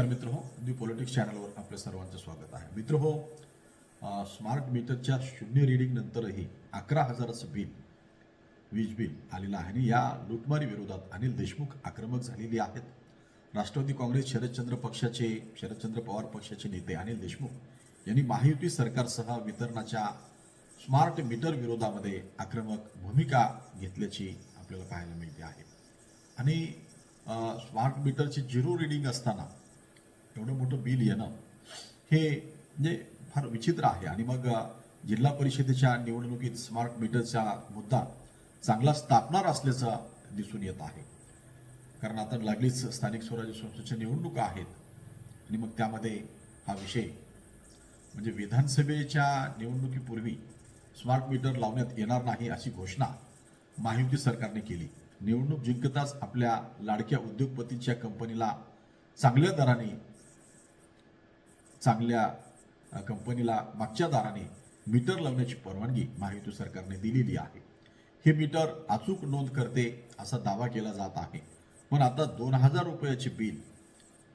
नमस्कार मित्र हो दी पॉलिटिक्स चॅनलवर आपल्या सर्वांचं स्वागत आहे. मित्र हो स्मार्ट मीटरच्या शून्य रिडिंग नंतरही अकरा हजाराचं बिल वीज बिल आलेलं आहे आणि या लुटमारी विरोधात अनिल देशमुख आक्रमक झालेले आहेत. राष्ट्रवादी काँग्रेस शरदचंद्र पक्षाचे शरदचंद्र पवार पक्षाचे नेते अनिल देशमुख यांनी महायुती सरकारसह वितरणाच्या स्मार्ट मीटर विरोधामध्ये आक्रमक भूमिका घेतल्याची आपल्याला पाहायला मिळते आहे. आणि स्मार्ट मीटरची झिरो रिडिंग असताना एवढं मोठं बिल येणं हे म्हणजे फार विचित्र आहे. आणि मग जिल्हा परिषदेच्या निवडणुकीत स्मार्ट मीटरचा मुद्दा चांगला स्थापणार असल्याचं दिसून येत आहे. कारण आता लागलीच स्थानिक स्वराज्य संस्थेच्या निवडणुका आहेत. आणि मग त्यामध्ये हा विषय म्हणजे विधानसभेच्या निवडणुकीपूर्वी स्मार्ट मीटर लावण्यात येणार नाही अशी घोषणा महायुती सरकारने केली. निवडणूक जिंकताच आपल्या लाडक्या उद्योगपतींच्या कंपनीला चांगल्या दराने चांगल्या कंपनीला मागच्या दाराने मीटर लावण्याची परवानगी महायुती सरकारने दिलेली आहे. हे मीटर अचूक नोंद करते असा दावा केला जात आहे. पण आता दोन हजार रुपयाचे बिल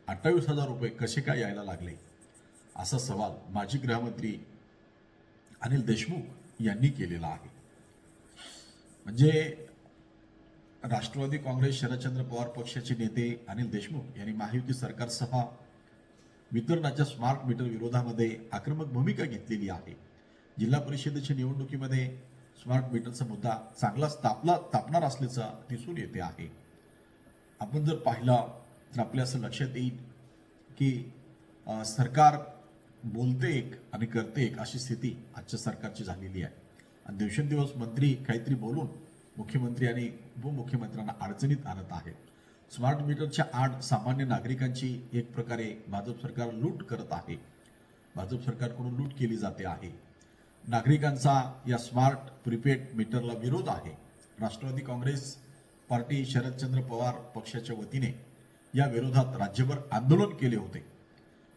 अठ्ठावीस हजार रुपये कसे काय यायला लागले? असा सवाल माजी गृहमंत्री अनिल देशमुख यांनी केलेला आहे. म्हणजे राष्ट्रवादी काँग्रेस शरदचंद्र पवार पक्षाचे नेते अनिल देशमुख यांनी महायुती सरकारसह वितरणाच्या स्मार्ट मीटर विरोधामध्ये आक्रमक भूमिका घेतलेली आहे. जिल्हा परिषदेच्या निवडणुकीमध्ये स्मार्ट मीटरचा मुद्दा चांगलाच तापला तापणार असल्याचं दिसून येते आहे. आपण जर पाहिलं तर आपल्या असं लक्षात येईल की सरकार बोलते एक आणि करते एक अशी स्थिती आजच्या सरकारची झालेली आहे. आणि दिवसेंदिवस मंत्री काहीतरी बोलून मुख्यमंत्री आणि उपमुख्यमंत्र्यांना अडचणीत आणत आहेत. स्मार्ट मीटरच्या आड सामान्य नागरिकांची एक प्रकारे भाजप सरकार लूट करत आहे. भाजप सरकारकडून लूट केली जाते आहे. नागरिकांचा या स्मार्ट प्रीपेड मीटरला विरोध आहे. राष्ट्रवादी काँग्रेस पार्टी शरदचंद्र पवार पक्षाच्या वतीने या विरोधात राज्यभर आंदोलन केले होते.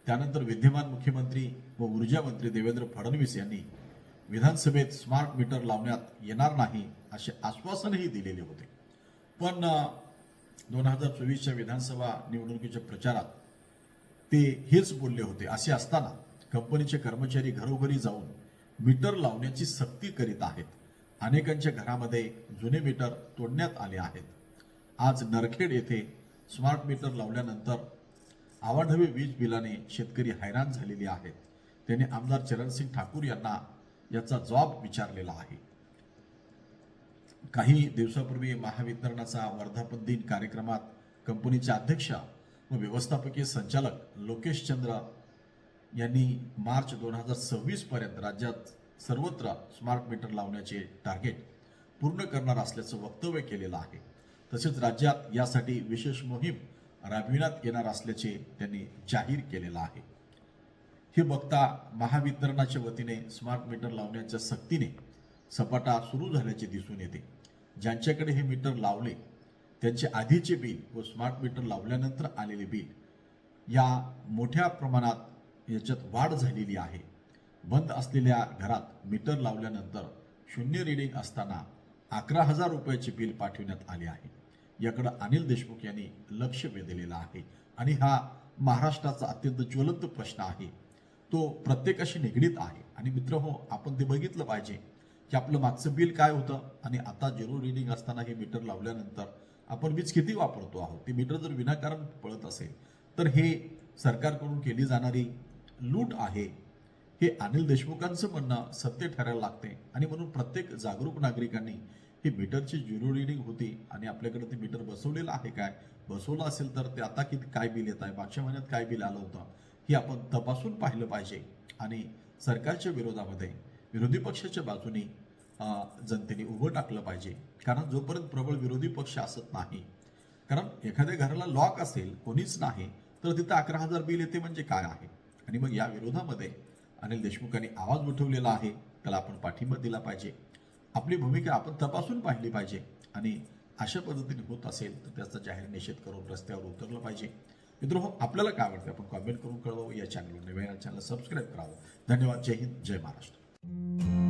त्यानंतर विद्यमान मुख्यमंत्री व ऊर्जा मंत्री देवेंद्र फडणवीस यांनी विधानसभेत स्मार्ट मीटर लावण्यात येणार नाही असे आश्वासनही दिलेले होते. पण दोन हजार चोवीसच्या विधानसभा निवडणुकीच्या प्रचारात ते हेच बोलले होते. असे असताना कंपनीचे कर्मचारी घरोघरी जाऊन मीटर लावण्याची सक्ती करीत आहेत. अनेकांच्या घरामध्ये जुने मीटर तोडण्यात आले आहेत. आज नरखेड येथे स्मार्ट मीटर लावल्यानंतर आवाढवी वीज बिलाने शेतकरी हैराण झालेले आहेत. त्यांनी आमदार चरणसिंग ठाकूर यांना याचा जबाब विचारलेला आहे. काही दिवसापूर्वी महावितरणाचा वर्धापन दिन कार्यक्रमात कंपनीचे अध्यक्ष व व्यवस्थापकीय संचालक लोकेश चंद्र यांनी मार्च दोन हजार सव्वीस पर्यंत राज्यात सर्वत्र स्मार्ट मीटर लावण्याचे टार्गेट पूर्ण करणार असल्याचं वक्तव्य केलेलं आहे. तसेच राज्यात यासाठी विशेष मोहीम राबविण्यात येणार असल्याचे त्यांनी जाहीर केलेलं आहे. हे बघता महावितरणाच्या वतीने स्मार्ट मीटर लावण्याच्या सक्तीने सपाटा सुरू झाल्याचे दिसून येते. ज्यांच्याकडे हे मीटर लावले त्यांचे आधीचे बिल व स्मार्ट मीटर लावल्यानंतर आलेले बिल या मोठ्या प्रमाणात याच्यात वाढ झालेली आहे. बंद असलेल्या घरात मीटर लावल्यानंतर शून्य रिडिंग असताना अकरा हजार रुपयाचे बिल पाठविण्यात आले आहे. याकडे अनिल देशमुख यांनी लक्ष वेधलेलं आहे. आणि हा महाराष्ट्राचा अत्यंत ज्वलंत प्रश्न आहे. तो प्रत्येकाशी निगडीत आहे. आणि मित्र हो आपण ते बघितलं पाहिजे. की आपलं मागचं बिल काय होतं? आणि आता झिरो रिडिंग असताना हे मीटर लावल्यानंतर आपण वीज किती वापरतो आहोत? ते मीटर जर विनाकारण पळत असेल तर हे सरकारकडून केली जाणारी लूट आहे. हे अनिल देशमुखांचं म्हणणं सत्य ठरायला लागते आणि म्हणून प्रत्येक जागरूक नागरिकांनी ही मीटरची झिरो रिडिंग होती आणि आपल्याकडे ते मीटर बसवलेलं आहे काय? बसवलं असेल तर ते आता किती काय बिल येत आहे? मागच्या महिन्यात काय बिल आलं होतं? हे आपण तपासून पाहिलं पाहिजे. आणि सरकारच्या विरोधामध्ये विरोधी पक्षाच्या बाजूने जनतेने उभं टाकलं पाहिजे. कारण जोपर्यंत प्रबळ विरोधी पक्ष असत नाही कारण एखाद्या घराला लॉक असेल कोणीच नाही तर तिथं अकरा हजार बिल येते म्हणजे काय आहे? आणि मग या विरोधामध्ये अनिल देशमुखांनी आवाज उठवलेला आहे त्याला आपण पाठिंबा दिला पाहिजे. आपली भूमिका आपण तपासून पाहिली पाहिजे. आणि अशा पद्धतीने होत असेल तर त्याचा जाहीर निषेध करून रस्त्यावर उतरलं पाहिजे. मित्र हो आपल्याला काय वाटतं? आपण कॉमेंट करून कळवावं. या चॅनलवर नव्या चॅनल सबस्क्राईब करावं. धन्यवाद. जय हिंद. जय महाराष्ट्र. Música